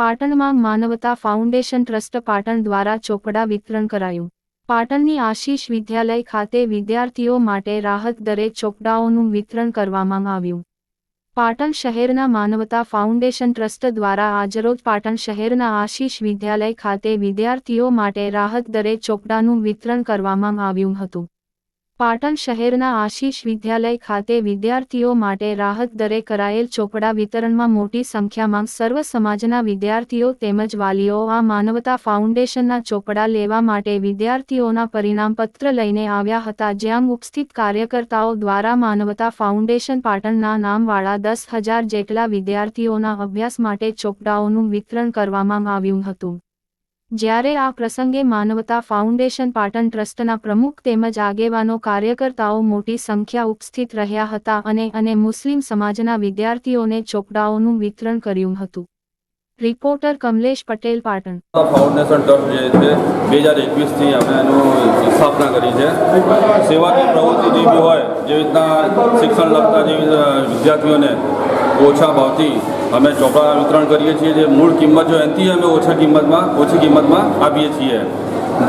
પાટણમાં માનવતા foundation trust Patan દ્વારા ચોપડા વિતરણ કરાયું. પાટણની આશીષ વિદ્યાલય ખાતે વિદ્યાર્થીઓ માટે રાહત દરે ચોપડાઓનું વિતરણ કરવામાં આવ્યું. પાટણ શહેરના માનવતા ફાઉન્ડેશન ટ્રસ્ટ દ્વારા આજરોજ પાટણ શહેરના આશીષ વિદ્યાલય ખાતે વિદ્યાર્થીઓ માટે રાહત દરે ચોપડાનું વિતરણ કરવામાં આવ્યું હતું. પાટણ શહેરના આશીષ વિદ્યાલય ખાતે વિદ્યાર્થીઓ માટે રાહત દરે કરાયેલ ચોપડા વિતરણમાં મોટી સંખ્યામાં સર્વ સમાજના વિદ્યાર્થીઓ તેમજ વાલીઓ આ માનવતા ફાઉન્ડેશનના ચોપડા લેવા માટે વિદ્યાર્થીઓના પરિણામપત્ર લઈને આવ્યા હતા, જ્યાં ઉપસ્થિત કાર્યકર્તાઓ દ્વારા માનવતા ફાઉન્ડેશન પાટણના નામવાળા દસ હજાર જેટલા વિદ્યાર્થીઓના અભ્યાસ માટે ચોપડાઓનું વિતરણ કરવામાં આવ્યું હતું. જ્યારે આ પ્રસંગે માનવતા ફાઉન્ડેશન પાટણ ટ્રસ્ટના પ્રમુખ તેમજ આગેવાનો કાર્યકર્તાઓ મોટી સંખ્યા ઉપસ્થિત રહ્યા હતા અને અને મુસ્લિમ સમાજના વિદ્યાર્થીઓને ચોપડાઓનું વિતરણ કર્યું હતું. Reporter Kamlesh Patel, Patan. Foundation trust જે છે બે હજાર એકવીસથી અમે એનું સ્થાપના કરી છે. સેવાની પ્રવૃત્તિ જે બી હોય, જેવી રીતના શિક્ષણ લગતા જેવી વિદ્યાર્થીઓને ઓછા ભાવથી અમે ચોપડા વિતરણ કરીએ છીએ. જે મૂળ કિંમત જો એનાથી અમે ઓછા કિંમતમાં, ઓછી કિંમતમાં આપીએ છીએ.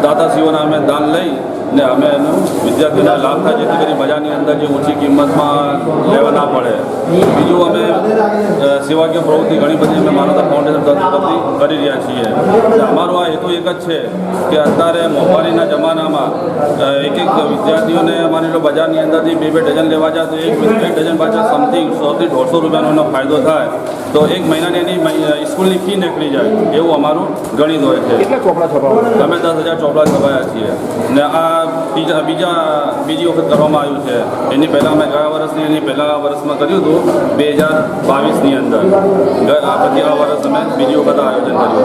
દાતાશ્રીઓના અમે દાન લઈ ને અમે એનું વિદ્યાર્થીના લાભ થાય, જેથી કરી બજારની અંદર જે ઓછી કિંમતમાં લેવા ના પડે. બીજું અમે સેવાકીય પ્રવૃત્તિ ઘણી બધી અમે માનવતા ફાઉન્ડેશન તરફથી કરી રહ્યા છીએ. અમારો આ હેતુ એક જ છે કે અત્યારે મોંઘવારીના જમાનામાં એક એક વિદ્યાર્થીઓને અમારી લો બજારની અંદરથી બે બે ડઝન લેવા જાય તો એક બે ડઝન પાછળ સમથિંગ સોથી દોઢસો રૂપિયાનો એનો ફાયદો થાય તો એક મહિનાની એની સ્કૂલની ફી નીકળી જાય એવું અમારું ગણિત હોય છે. કેટલા ચોપડા છપાવવા અમે દસ હજાર ચોપડા છપાયા છીએ. ને આ બીજા બીજા બીજી વખત કરવામાં આવ્યું છે. એની પહેલાં અમે ગયા વર્ષની એની પહેલાં વર્ષમાં કર્યું હતું બે હજાર બાવીસની અંદર. આ પછી આ વર્ષ અમે બીજી વખત આયોજન કર્યું